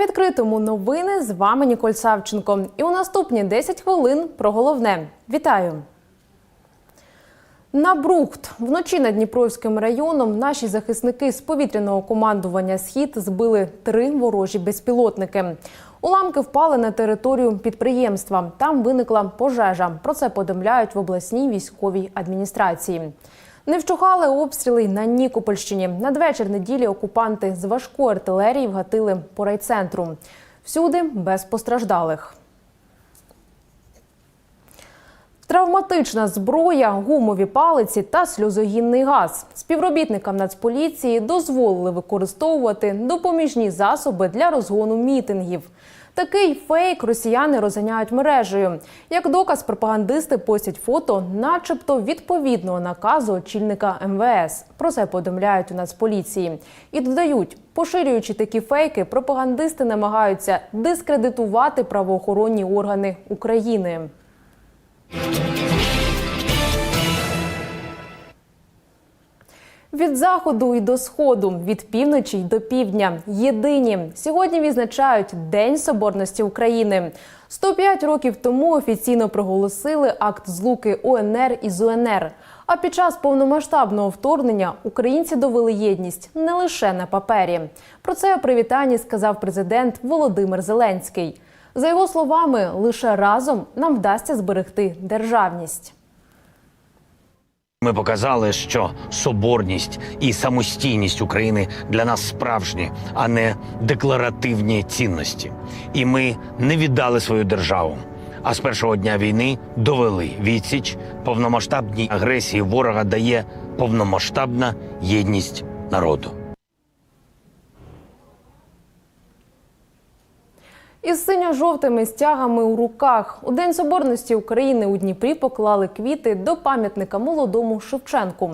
відкритому новини з вами Ніколь Савченко. І у наступні 10 хвилин про головне. Вітаю! На Брухт вночі над Дніпровським районом наші захисники з повітряного командування Схід збили три ворожі безпілотники. Уламки впали на територію підприємства. Там виникла пожежа. Про це повідомляють в обласній військовій адміністрації. Не вщухали обстріли й на Нікопольщині. Надвечір неділі окупанти з важкої артилерії вгатили по райцентру. Всюди без постраждалих. Травматична зброя, гумові палиці та сльозогінний газ. Співробітникам Нацполіції дозволили використовувати допоміжні засоби для розгону мітингів. Такий фейк росіяни розганяють мережею. Як доказ, пропагандисти постять фото, начебто відповідного наказу очільника МВС. Про це повідомляють у Нацполіції. І додають, поширюючи такі фейки, пропагандисти намагаються дискредитувати правоохоронні органи України. Від заходу і до сходу, від півночі й до півдня. Єдині сьогодні відзначають День Соборності України. 105 років тому офіційно проголосили акт злуки УНР із УНР. А під час повномасштабного вторгнення українці довели єдність не лише на папері. Про це у привітанні сказав президент Володимир Зеленський. За його словами, лише разом нам вдасться зберегти державність. Ми показали, що соборність і самостійність України для нас справжні, а не декларативні цінності. І ми не віддали свою державу. А з першого дня війни довели відсіч повномасштабній агресії ворога дає повномасштабна єдність народу. Із синьо-жовтими стягами у руках у День Соборності України у Дніпрі поклали квіти до пам'ятника молодому Шевченку.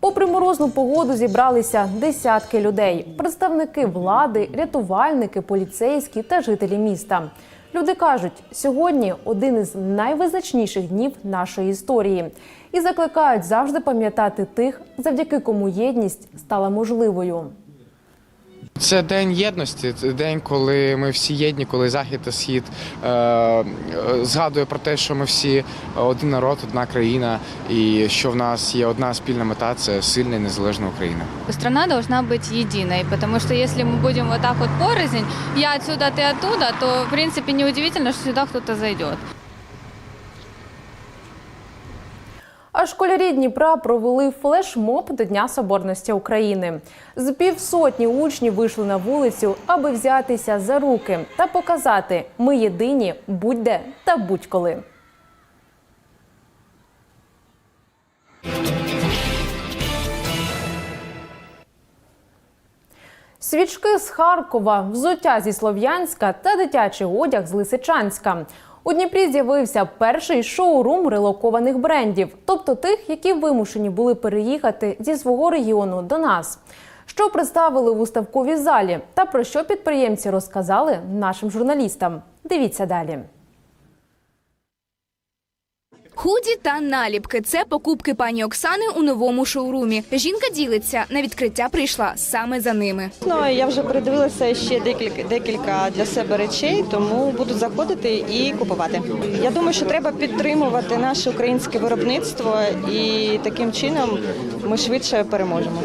Попри морозну погоду зібралися десятки людей: представники влади, рятувальники, поліцейські та жителі міста. Люди кажуть, сьогодні один із найвизначніших днів нашої історії і закликають завжди пам'ятати тих, завдяки кому єдність стала можливою. Це день єдності, це день, коли ми всі єдні, коли захід та схід е, е, згадує про те, що ми всі один народ, одна країна, і що в нас є одна спільна мета це сильна і незалежна Україна. Страна должна быть единой, потому что если мы будем вот так вот порознь, я отсюда, ты оттуда, то, в принципе, неудивительно, что сюда кто-то зайдет. А школярі Дніпра провели флешмоб до Дня Соборності України. З півсотні учнів вийшли на вулицю, аби взятися за руки та показати ми єдині будь-де та будь-коли. Свічки з Харкова, взуття зі Слов'янська та дитячий одяг з Лисичанська. У Дніпрі з'явився перший шоурум релокованих брендів, тобто тих, які вимушені були переїхати зі свого регіону до нас. Що представили в уставковій залі та про що підприємці розказали нашим журналістам. Дивіться далі. Худі та наліпки це покупки пані Оксани у новому шоурумі. Жінка ділиться на відкриття прийшла саме за ними. Ну, я вже передивилася ще декілька декілька для себе речей, тому буду заходити і купувати. Я думаю, що треба підтримувати наше українське виробництво, і таким чином ми швидше переможемо.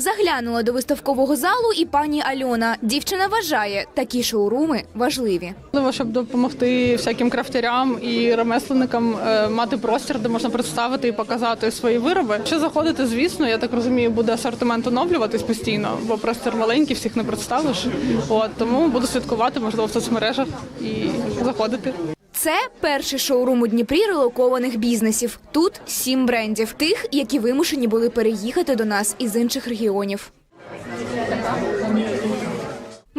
Заглянула до виставкового залу і пані Альона. Дівчина вважає, такі шоуруми важливі. Важливо, щоб допомогти всяким крафтярям і ремесленникам е, мати простір, де можна представити і показати свої вироби. Якщо заходити, звісно, я так розумію, буде асортимент оновлюватись постійно, бо простір маленький, всіх не представиш. От тому буду слідкувати, можливо, в соцмережах і заходити. Це перший шоурум у Дніпрі релокованих бізнесів. Тут сім брендів, тих, які вимушені були переїхати до нас із інших регіонів.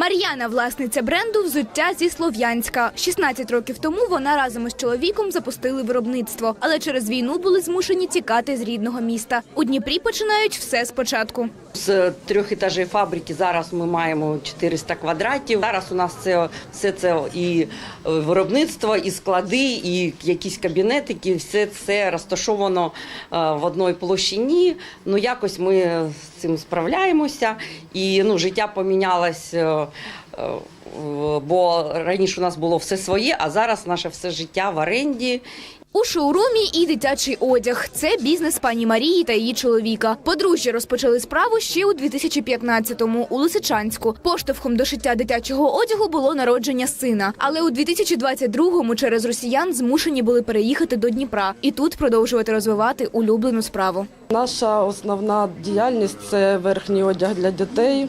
Мар'яна, власниця бренду взуття зі Слов'янська. 16 років тому вона разом із чоловіком запустили виробництво, але через війну були змушені тікати з рідного міста. У Дніпрі починають все спочатку. З трьох етажей фабрики зараз ми маємо 400 квадратів. Зараз у нас це все це і е, виробництво, і склади, і якісь кабінетики. Все це розташовано е, в одній площині. Ну якось ми з цим справляємося. І ну життя помінялось е, бо раніше у нас було все своє, а зараз наше все життя в оренді. У шоурумі і дитячий одяг. Це бізнес пані Марії та її чоловіка. Подружжя розпочали справу ще у 2015-му у Лисичанську. Поштовхом до шиття дитячого одягу було народження сина. Але у 2022-му через росіян змушені були переїхати до Дніпра і тут продовжувати розвивати улюблену справу. Наша основна діяльність це верхній одяг для дітей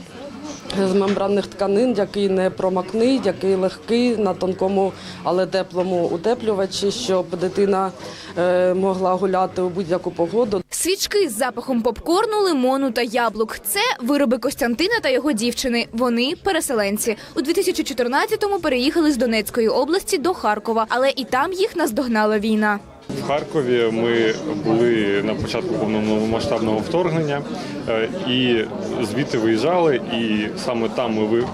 з мембранних тканин, який не промокний, який легкий на тонкому, але теплому утеплювачі, щоб дитина е, могла гуляти у будь-яку погоду. Свічки з запахом попкорну, лимону та яблук. Це вироби Костянтина та його дівчини. Вони переселенці. У 2014-му переїхали з Донецької області до Харкова, але і там їх наздогнала війна. В Харкові ми були на початку повномасштабного вторгнення е, і звідти виїжджали, і саме там ми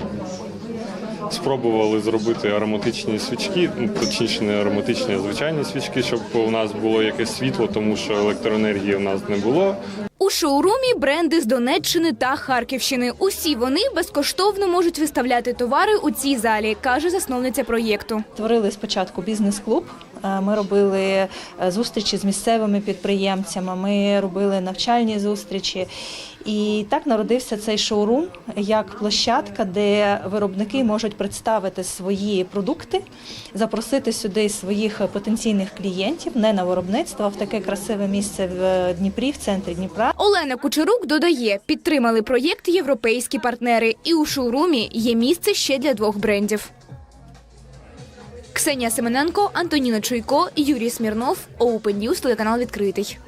спробували зробити ароматичні свічки, ну, точніше не ароматичні, а звичайні свічки, щоб у нас було якесь світло, тому що електроенергії у нас не було. У шоурумі бренди з Донеччини та Харківщини. Усі вони безкоштовно можуть виставляти товари у цій залі, каже засновниця проєкту. Створили спочатку бізнес-клуб. Е, Ми робили е, зустрічі з місцевими підприємцями. Ми робили навчальні зустрічі. І так народився цей шоурум як площадка, де виробники можуть представити свої продукти, запросити сюди своїх потенційних клієнтів не на виробництво, а в таке красиве місце в Дніпрі, в центрі Дніпра. Олена Кучерук додає, підтримали проєкт європейські партнери, і у шоурумі є місце ще для двох брендів. Ксенія Семененко, Антоніна Чуйко, Юрій Смірнов, Open News, телеканал відкритий.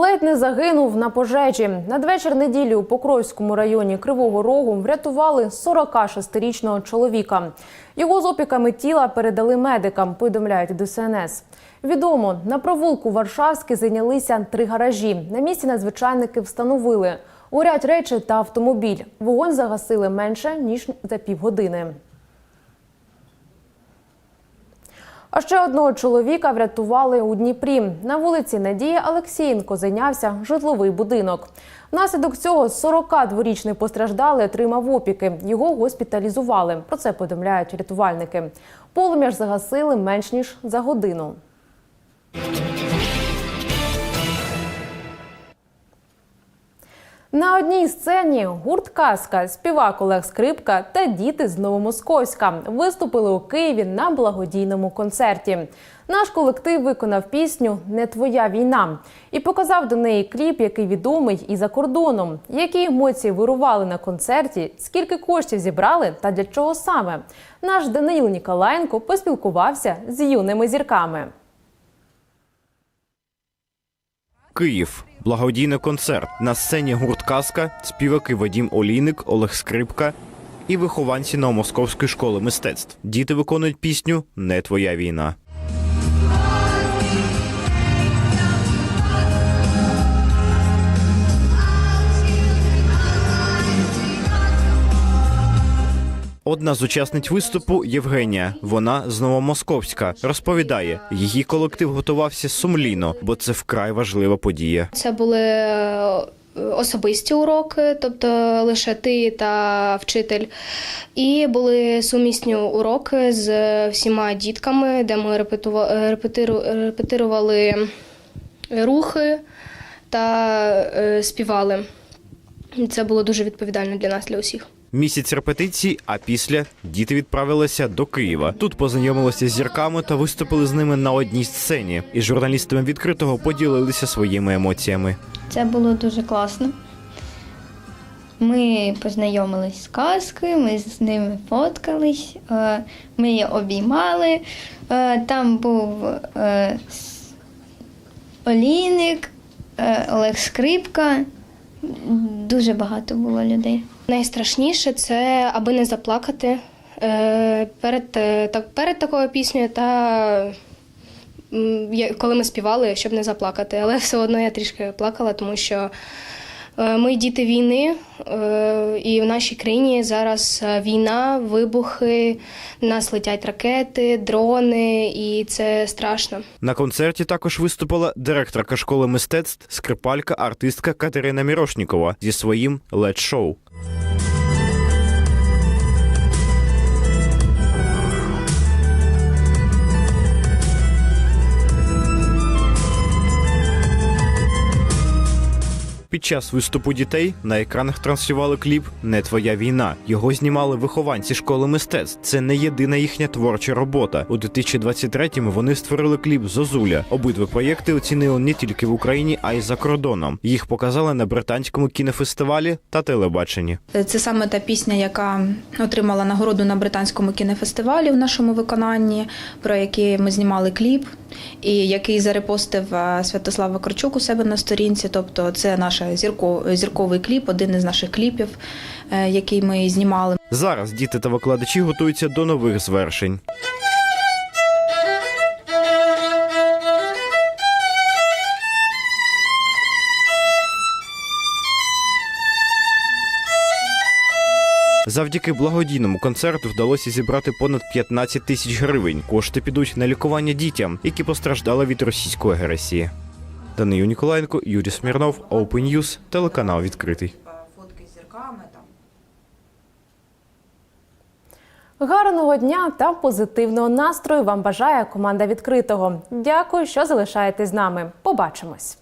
Ледь не загинув на пожежі. Надвечір неділі у Покровському районі Кривого Рогу врятували 46-річного чоловіка. Його з опіками тіла передали медикам, повідомляють ДСНС. Відомо, на провулку Варшавський зайнялися три гаражі. На місці надзвичайники встановили. Горять речі та автомобіль. Вогонь загасили менше ніж за півгодини. А ще одного чоловіка врятували у Дніпрі. На вулиці Надії Олексієнко зайнявся житловий будинок. Внаслідок цього 42-річний постраждалий отримав опіки. Його госпіталізували. Про це повідомляють рятувальники. Полум'я ж загасили менш ніж за годину. На одній сцені гурт Казка, співак Олег Скрипка та діти з Новомосковська виступили у Києві на благодійному концерті. Наш колектив виконав пісню Не твоя війна і показав до неї кліп, який відомий і за кордоном. Які емоції вирували на концерті, скільки коштів зібрали та для чого саме. Наш Даниїл Ніколаєнко поспілкувався з юними зірками. Київ. Благодійний концерт. На сцені гурт Казка, співаки Вадім Олійник, Олег Скрипка і вихованці Новомосковської школи мистецтв. Діти виконують пісню Не твоя війна. Одна з учасниць виступу Євгенія. Вона з Новомосковська. Розповідає, її колектив готувався сумлінно, бо це вкрай важлива подія. Це були е, особисті уроки, тобто лише ти та вчитель. І були сумісні уроки з всіма дітками, де ми репетирували рухи та е, співали. Це було дуже відповідально для нас, для усіх. Місяць репетицій, а після діти відправилися до Києва. Тут познайомилися з зірками та виступили з ними на одній сцені. І журналістами відкритого поділилися своїми емоціями. Це було дуже класно. Ми познайомились з казкою, ми з ними фоткались, е, ми її обіймали. Е, Там був е, Олійник, Олег Скрипка. Дуже багато було людей. Найстрашніше це аби не заплакати е, перед, е, перед такою піснею та коли ми співали, щоб не заплакати. Але все одно я трішки плакала, тому що Е, Ми діти війни, і в нашій країні зараз війна, вибухи, на нас летять ракети, дрони, і це страшно. На концерті також виступила директорка школи мистецтв, скрипалька, артистка Катерина Мірошнікова зі своїм лед-шоу. Під час виступу дітей на екранах транслювали кліп Не твоя війна. Його знімали вихованці школи мистецтв. Це не єдина їхня творча робота. У 2023-му вони створили кліп Зозуля. Обидва проєкти оцінили не тільки в Україні, а й за кордоном. Їх показали на британському кінофестивалі та телебаченні. Це саме та пісня, яка отримала нагороду на британському кінофестивалі в нашому виконанні, про який ми знімали кліп, і який зарепостив е, Святослав Вакарчук у себе на сторінці. Тобто, це наш зірко- зірковий кліп, один із наших кліпів, е, який ми знімали. Зараз діти та викладачі готуються до нових звершень. Завдяки благодійному концерту вдалося зібрати понад 15 тисяч гривень. Кошти підуть на лікування дітям, які постраждали від російської агресії. Данию Ніколаєнко, Юрій Смірнов, Open News, телеканал відкритий. Гарного дня та позитивного настрою вам бажає команда відкритого. Дякую, що залишаєтесь з нами. Побачимось.